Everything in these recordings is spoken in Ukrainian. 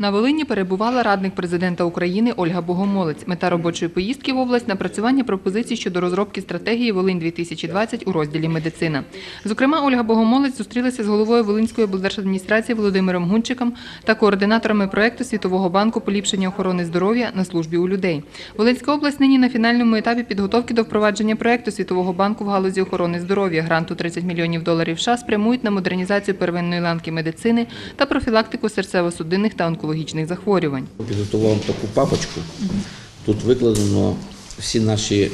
На Волині перебувала радник президента України Ольга Богомолець. Мета робочої поїздки в область напрацювання пропозицій щодо розробки стратегії Волинь 2020 у розділі медицина. Зокрема, Ольга Богомолець зустрілася з головою Волинської облдержадміністрації Володимиром Гунчиком та координаторами проекту Світового банку поліпшення охорони здоров'я на службі у людей. Волинська область нині на фінальному етапі підготовки до впровадження проекту Світового банку в галузі охорони здоров'я. Гранту 30 мільйонів доларів США спрямують на модернізацію первинної ланки медицини та профілактику серцево-судинних та онкологічних захворювань. Підготував таку папочку. Тут викладено всі наші, е,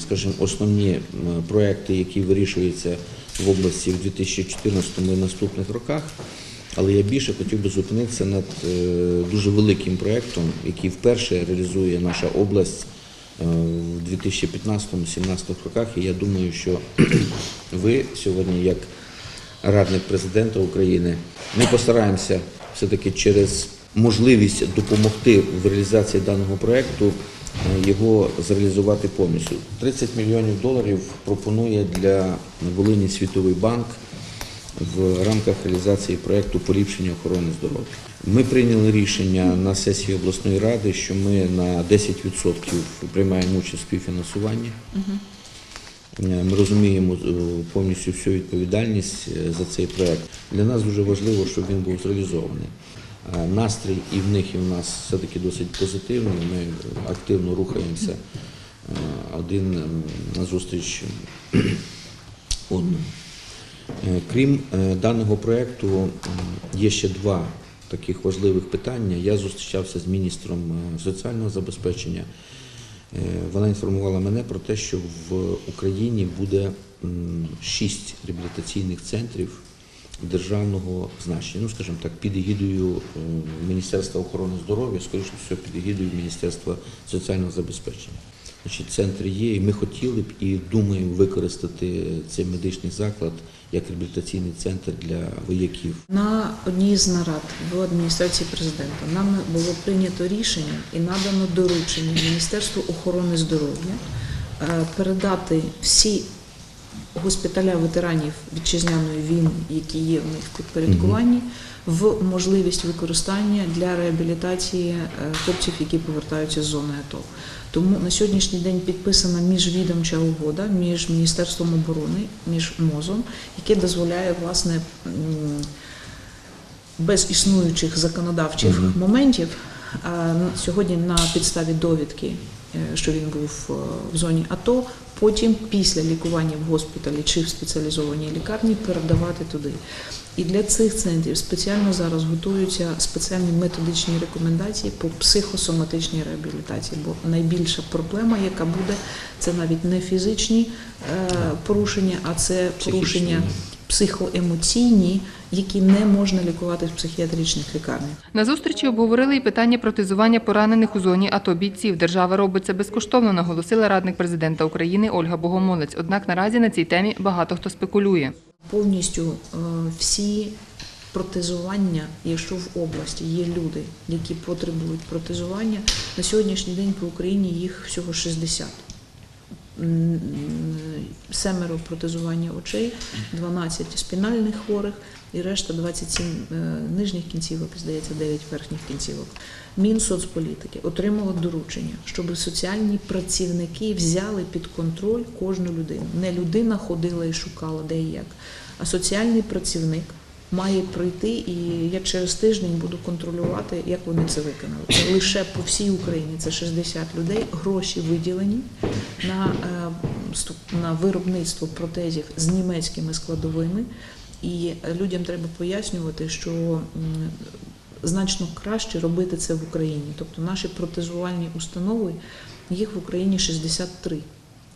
скажімо, основні е, проекти, які вирішуються в області в 2014 і наступних роках. Але я більше хотів би зупинитися над е, дуже великим проектом, який вперше реалізує наша область в 2015-2017 роках. І я думаю, що ви сьогодні, як радник президента України, ми постараємося все-таки через можливість допомогти в реалізації даного проекту е, його зреалізувати повністю. 30 мільйонів доларів пропонує для Волині Світовий банк в рамках реалізації проекту поліпшення охорони здоров'я. Ми прийняли рішення на сесії обласної ради, що ми на 10% приймаємо участь в співфінансуванні. Е, Ми розуміємо е, повністю всю відповідальність за цей проект. Для нас дуже важливо, щоб він був зреалізований. Е, Настрій і в них, і в нас все-таки досить позитивний. Ми активно рухаємося е, один ем, назустріч одному. Е, Крім даного проекту, м, є ще два таких важливих питання. Я зустрічався з міністром соціального забезпечення. Вона інформувала мене про те, що в Україні буде шість реабілітаційних центрів державного значення. Ну, скажімо так, під егідою е, Міністерства охорони здоров'я, скоріше всього, під егідою Міністерства соціального забезпечення. Значить, центри є, і ми хотіли б і думаємо використати цей медичний заклад як реабілітаційний центр для вояків. На одній з нарад в адміністрації президента нами було прийнято рішення і надано доручення Міністерству охорони здоров'я е, передати всі госпіталя ветеранів вітчизняної війни, які є в них в підпорядкуванні, в можливість використання для реабілітації е, хлопців, які повертаються з зони АТО. Тому на сьогоднішній день підписана міжвідомча угода між Міністерством оборони, між МОЗом, яке дозволяє власне без існуючих законодавчих Мгм. моментів а, сьогодні на підставі довідки, е, що він був е, в зоні АТО, потім після лікування в госпіталі чи в спеціалізованій лікарні передавати туди. І для цих центрів спеціально зараз готуються спеціальні методичні рекомендації по психосоматичній реабілітації. Бо найбільша проблема, яка буде, це навіть не фізичні е, порушення, а це порушення психоемоційні, які не можна лікувати в психіатричних лікарнях. На зустрічі обговорили і питання протезування поранених у зоні АТО бійців. Держава робить це безкоштовно, наголосила радник президента України Ольга Богомолець. Однак наразі на цій темі багато хто спекулює. Повністю е, всі протезування, якщо в області є люди, які потребують протезування, на сьогоднішній день по Україні їх всього 60. Семеро протезування очей, 12 спінальних хворих і решта 27 е, нижніх кінцівок, здається, 9 верхніх кінцівок. Мінсоцполітики отримало доручення, щоб соціальні працівники взяли під контроль кожну людину. Не людина ходила і шукала де і як, а соціальний працівник має прийти, і я через тиждень буду контролювати, як вони це виконали. Лише по всій Україні це 60 людей. Гроші виділені на, е, на виробництво протезів з німецькими складовими. І людям треба пояснювати, що значно краще робити це в Україні. Тобто наші протезувальні установи, їх в Україні 63.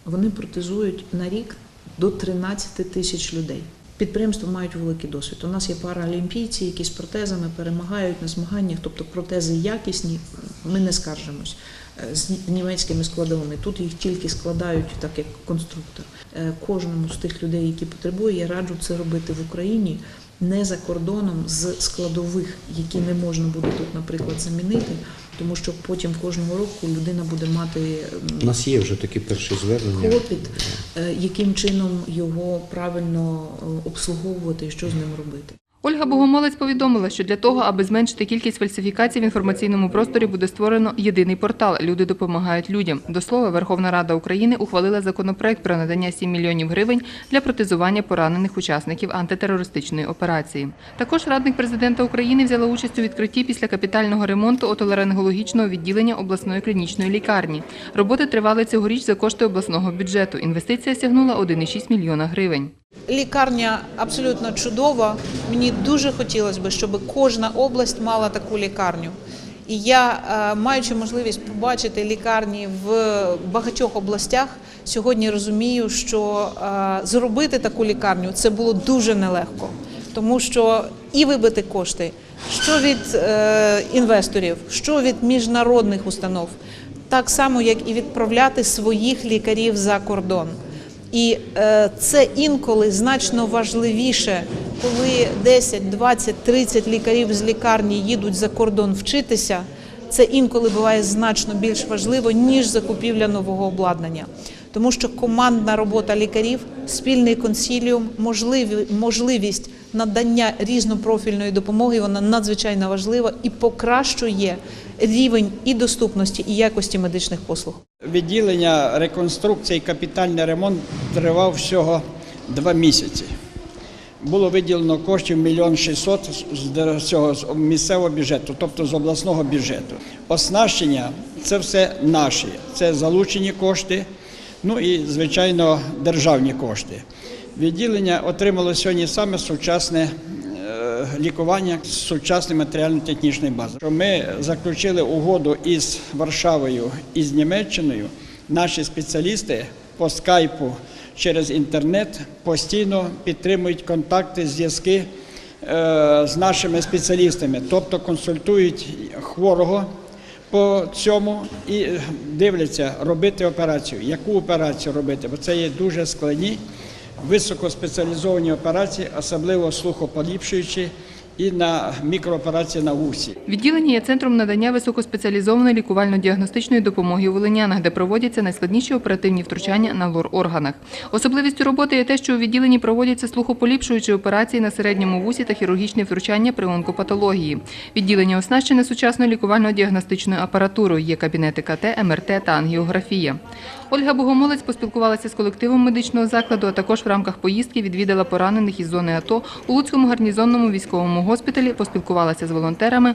Вони протезують на рік до 13 тисяч людей. Підприємства мають великий досвід. У нас є паралімпійці, які з протезами перемагають на змаганнях, тобто протези якісні, ми не скаржимось е, з німецькими складовими. Тут їх тільки складають так, як конструктор. Е, Кожному з тих людей, які потребує, я раджу це робити в Україні, не за кордоном з складових, які не можна буде тут, наприклад, замінити, тому що потім кожного року людина буде мати У нас є вже такі перші звернення. клопіт, е, яким чином його правильно е, обслуговувати і що з ним робити. Ольга Богомолець повідомила, що для того, аби зменшити кількість фальсифікацій в інформаційному просторі, буде створено єдиний портал Люди допомагають людям. До слова, Верховна Рада України ухвалила законопроект про надання 7 мільйонів гривень для протезування поранених учасників антитерористичної операції. Також радник президента України взяла участь у відкритті після капітального ремонту отоларингологічного відділення обласної клінічної лікарні. Роботи тривали цьогоріч за кошти обласного бюджету. Інвестиція сягнула 1,6 мільйона гривень. Лікарня абсолютно чудова. Мені дуже хотілося б, щоб кожна область мала таку лікарню. І я, е, маючи можливість побачити лікарні в багатьох областях, сьогодні розумію, що е, зробити таку лікарню це було дуже нелегко, тому що і вибити кошти, що від е, інвесторів, що від міжнародних установ, так само як і відправляти своїх лікарів за кордон. І е, це інколи значно важливіше, коли 10, 20, 30 лікарів з лікарні їдуть за кордон вчитися. Це інколи буває значно більш важливо, ніж закупівля нового обладнання. Тому що командна робота лікарів, спільний консіліум, можливі, можливість надання різнопрофільної допомоги, вона надзвичайно важлива і покращує рівень і доступності, і якості медичних послуг. Відділення реконструкції капітальний ремонт тривав всього два місяці. Було виділено коштів мільйон шістсот з цього з місцевого бюджету, тобто з обласного бюджету. Оснащення це все наші, це залучені кошти, ну і звичайно державні кошти. Відділення отримало сьогодні саме сучасне е, лікування з сучасною матеріально-технічною базою. Ми заключили угоду із Варшавою і з Німеччиною. Наші спеціалісти по скайпу через інтернет постійно підтримують контакти, зв'язки е, з нашими спеціалістами, тобто консультують хворого по цьому і дивляться, робити операцію, яку операцію робити, бо це є дуже складні високоспеціалізовані операції, особливо слухополіпшуючі і на мікрооперації на вусі. Відділення є центром надання високоспеціалізованої лікувально-діагностичної допомоги у Волинянах, де проводяться найскладніші оперативні втручання на лор-органах. Особливістю роботи є те, що у відділенні проводяться слухополіпшуючі операції на середньому вусі та хірургічні втручання при онкопатології. Відділення оснащене сучасною лікувально-діагностичною апаратурою. Є кабінети КТ, МРТ та ангіографія. Ольга Богомолець поспілкувалася з колективом медичного закладу, а також в рамках поїздки відвідала поранених із зони АТО. У Луцькому гарнізонному військовому госпіталі, поспілкувалася з волонтерами